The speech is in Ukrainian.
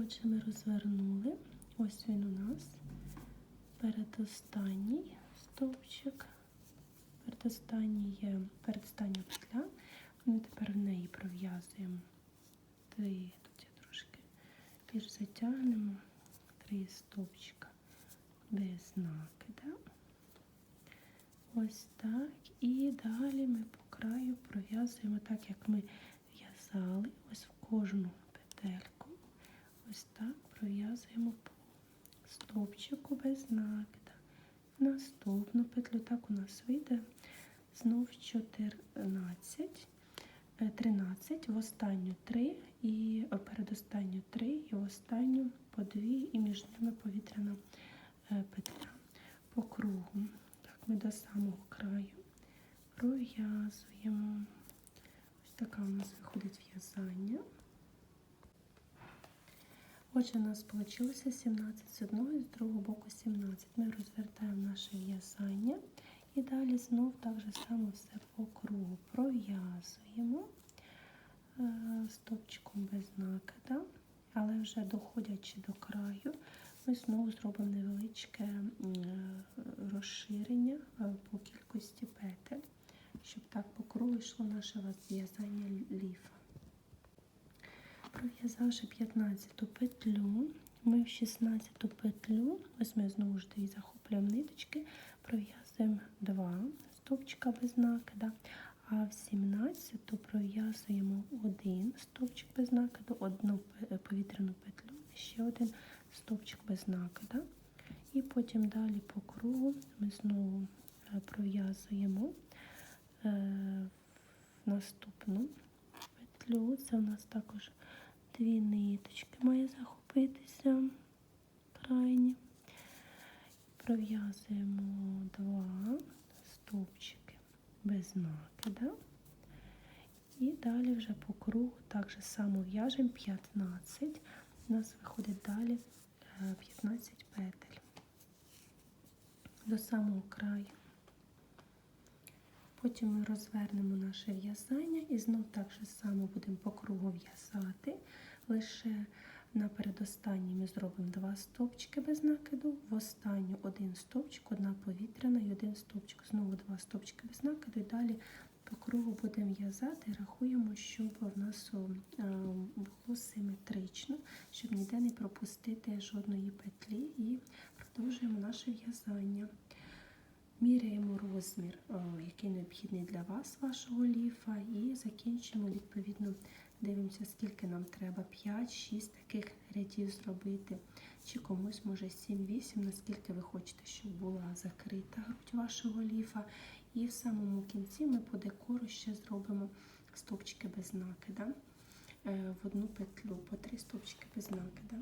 Отже, ми розвернули. Ось він у нас. Передостанній стовпчик. Передостанній передостання петля. Ми тепер в неї пров'язуємо три. Тут я трошки більш затягнемо. Три стовпчика без накида. Ось так. І далі ми по краю пров'язуємо так, як ми в'язали. Ось в кожну петельку. Ось так пров'язуємо по стовпчику без накида. Наступну петлю так у нас вийде знов 14, е, 13, в останню 3 і е, передостанню 3 і в останню по 2 і між ними повітряна е, петля по кругу. Так, ми до самого краю пров'язуємо. Ось така у нас виходить в'язання. Отже, у нас вийшло 17 з одного і з другого боку 17. Ми розвертаємо наше в'язання і далі знов так же само все по кругу пров'язуємо е, стопчиком без накида, але вже доходячи до краю, ми знову зробимо невеличке е, розширення е, по кількості петель, щоб так по кругу йшло наше в'язання ліфа. Пров'язавши 15 петлю, ми в 16 петлю, ось ми знову ж таки захоплюємо ниточки, пров'язуємо 2 стовпчика без накида, а в 17 пров'язуємо один стовпчик без накиду, одну пе- повітряну петлю, ще один стовпчик без накида. І потім далі по кругу ми знову е, пров'язуємо е, наступну петлю. Це у нас також дві ниточки має захопитися крайні. Пров'язуємо два стовпчики без накида. І далі вже по кругу так же само в'яжемо 15. У нас виходить далі е, 15 петель до самого краю. Потім ми розвернемо наше в'язання і знов так же само будемо по кругу в'язати. Лише на передостанній ми зробимо два стовпчики без накиду, в останню один стовпчик, одна повітряна і один стовпчик. Знову два стовпчики без накиду. І далі по кругу будемо в'язати, рахуємо, щоб в нас було симетрично, щоб ніде не пропустити жодної петлі і продовжуємо наше в'язання. Міряємо розмір, е, який необхідний для вас, вашого ліфа, і закінчимо, відповідно, дивимося, скільки нам треба 5-6 таких рядів зробити, чи комусь може 7-8, наскільки ви хочете, щоб була закрита грудь вашого ліфа. І в самому кінці ми по декору ще зробимо стовпчики без накида е, в одну петлю, по три стовпчики без накида.